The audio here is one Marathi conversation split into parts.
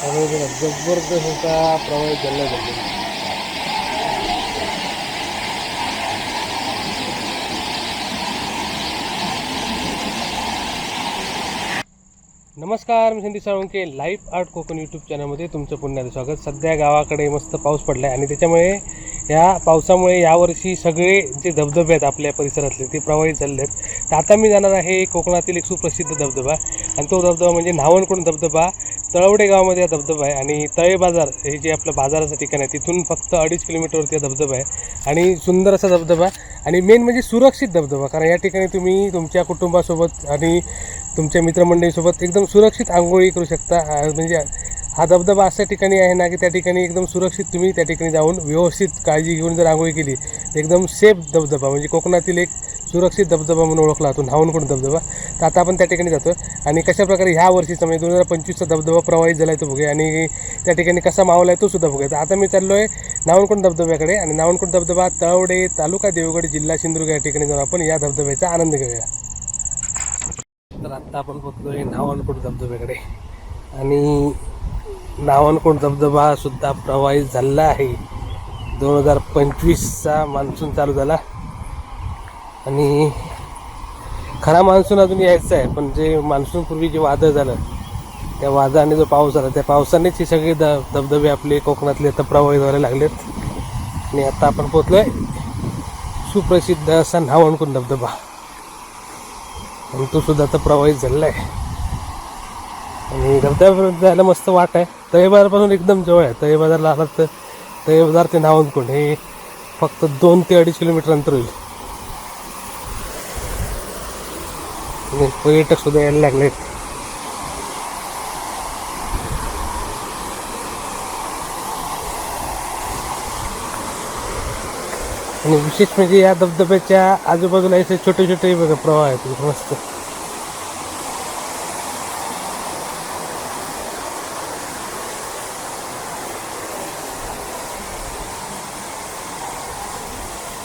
त्यामुळे बघा जबरदस्त असा प्रवाहित झाला जातो. नमस्कार मी Sandeep Salunke life art Kokan YouTube चॅनलमध्ये तुमचं पुण्याचं स्वागत. सध्या गावाकडे मस्त पाऊस पडला आहे आणि त्याच्यामुळे या पावसामुळे यावर्षी सगळे जे धबधबे आहेत आपल्या परिसरातले ते प्रवाहित झालेले आहेत. तर आता मी जाणार आहे कोकणातील एक सुप्रसिद्ध धबधबा. आणि तो धबधबा म्हणजे न्हावणकडून धबधबा. तळवडे गावामध्ये हा धबधबा आहे आणि तळे बाजार हे जे आपलं बाजाराचं ठिकाण आहे तिथून फक्त अडीच किलोमीटरवरती हा धबधबा आहे आणि सुंदर असा धबधबा. आणि मेन म्हणजे सुरक्षित धबधबा कारण या ठिकाणी तुम्ही तुमच्या कुटुंबासोबत आणि तुमच्या मित्रमंडळीसोबत एकदम सुरक्षित आंघोळी करू शकता. म्हणजे हा धबधबा अशा ठिकाणी आहे ना की त्या ठिकाणी एकदम सुरक्षित तुम्ही त्या ठिकाणी जाऊन व्यवस्थित काळजी घेऊन जर आंघोळी केली तर एकदम सेफ धबधबा म्हणजे कोकणातील एक सुरक्षित धबधबा म्हणून ओळखला जातो न्हावणकोण धबधबा तर आता आपण त्या ठिकाणी जातो आणि कशाप्रकारे ह्या वर्षीचा म्हणजे दोन हजार पंचवीसचा धबधबा प्रवाहित झाला आहे तो बघूया. आणि त्या ठिकाणी कसा मावला आहे तो सुद्धा बघूया. तर आता मी चाललो आहे नावणकोण धबधब्याकडे आणि नावणकोण धबधबा तळवडे तालुका देवगड जिल्हा सिंधुदुर्ग या ठिकाणी जाऊन आपण या धबधब्याचा आनंद घेऊया. तर आत्ता आपण पोहोचलोय नावणकोट धबधब्याकडे आणि नावणकोट धबधबा सुद्धा प्रवाहित झालेला आहे. दोन हजार पंचवीसचा मान्सून चालू झाला. आणि खरा मान्सून अजून यायचा आहे पण जे मान्सूनपूर्वी जे वादळ झालं त्या वादळाने जो पाऊस झाला त्या पावसानेच हे सगळे द धबधबे आपले कोकणातले आता प्रवाहित व्हायला लागलेत. आणि आत्ता आपण पोचलोय सुप्रसिद्ध असा नावणकोट धबधबा. आणि तो सुद्धा आता प्रवाहित झालेला आहे. आणि धबधब्यापर्यंत जायला मस्त वाट आहे. तळे बाजारपासून एकदम जवळ आहे. तळे बाजारला आलात तर तळे बाजार ते नावनकोंड हे फक्त दोन ते अडीच किलोमीटर अंतर होईल. आणि पर्यटक सुद्धा यायला लागलेत. आणि विशेष म्हणजे या धबधब्याच्या आजूबाजूला असे छोटे छोटे बघा प्रवाह आहेत म्हणजे मस्त.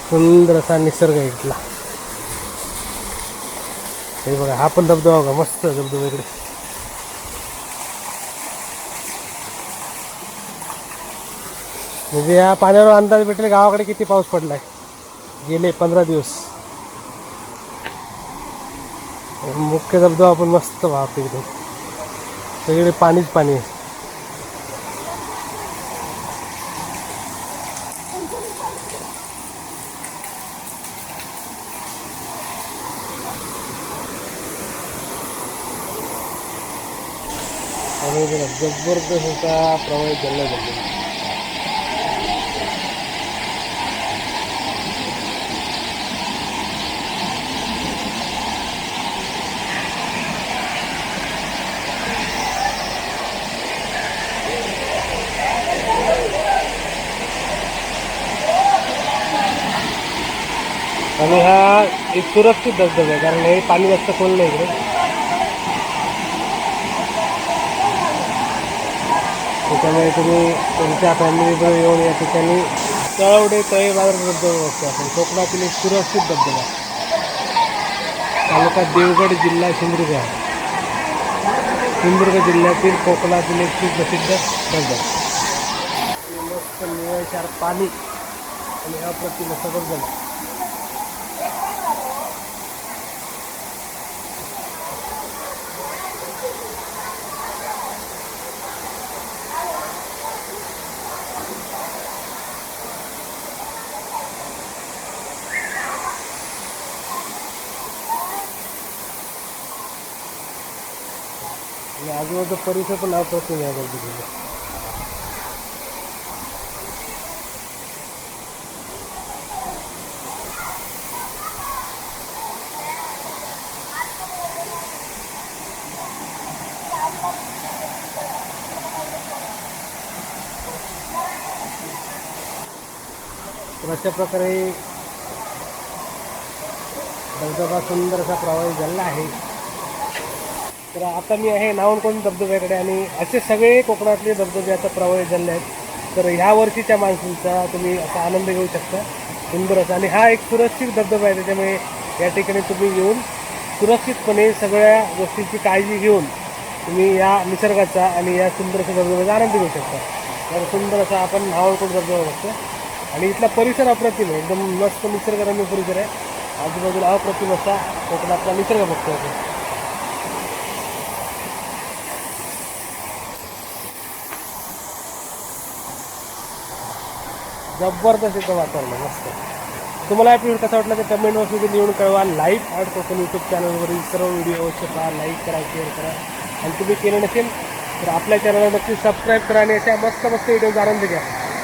सुंदर असा निसर्ग इथला. हे बघा हा पण धबधबा बघा मस्त धबधबा इकडे. म्हणजे या पाण्यावर अंदाज भेटेल गावाकडे किती पाऊस पडलाय. गेले पंधरा दिवस. मुख्य धबधबा आपण मस्त वाहतो एकदम सगळीकडे पाणीच पाणी आहे. आणि बघा, जबरदस्त असा प्रवाहित झाला धबधबा आणि हा एक सुरक्षित धबधबा आहे कारण हे पाणी जास्त खोल नाही इकडे. त्याच्यामुळे तुम्ही तुमच्या फॅमिलीबरोबर येऊन या ठिकाणी. तळवडे तळे बाजार धबधबा बघतो आपण. कोकणातील एक सुरक्षित धबधबा. तालुका देवगड जिल्हा सिंधुदुर्ग. आहे सिंधुदुर्ग जिल्ह्यातील कोकणातील एक सुप्रसिद्ध धबधबा. मस्त निळशार पाणी. आणि अप्रतिम असं आणि आजूबाजूचा परिसर पण अप्रतिम या गर्दीमध्ये तर अशा प्रकारे धबधबा सुंदर असा प्रवास झालेला आहे. तर आता मी आहे नावणकोण धबधब्याकडे आणि असे सगळे कोकणातले धबधबे आता प्रवाहित झाले आहेत. तर ह्या वर्षीच्या मान्सूनचा तुम्ही असा आनंद घेऊ शकता. सुंदर असा. आणि हा एक सुरक्षित धबधबा आहे त्याच्यामुळे या ठिकाणी तुम्ही येऊन सुरक्षितपणे सगळ्या गोष्टींची काळजी घेऊन तुम्ही या निसर्गाचा आणि या सुंदरशा धबधब्याचा आनंद घेऊ शकता. तर सुंदर असा आपण नावळकोट धबधबा बघतो. आणि इथला परिसर अप्रतिम आहे. एकदम मस्त निसर्गरम्य परिसर आहे. आजूबाजूला अप्रतिम असा कोकणातला निसर्ग बघतो आपण. जबरदस्त इथं वातावरण मस्त. तुम्हाला एपिसोड कसा वाटला ते कमेंट बॉक्समध्ये लिहून कळवा. लाईव्ह आर्ट कोकण यूट्यूब चॅनलवरील सर्व व्हिडिओ अवश्य पहा लाईक करा शेअर करा. आणि तुम्ही केलं नसेल तर आपल्या चॅनलला नक्की सबस्क्राईब करा आणि अशा मस्त मस्त व्हिडिओ आनंद घ्या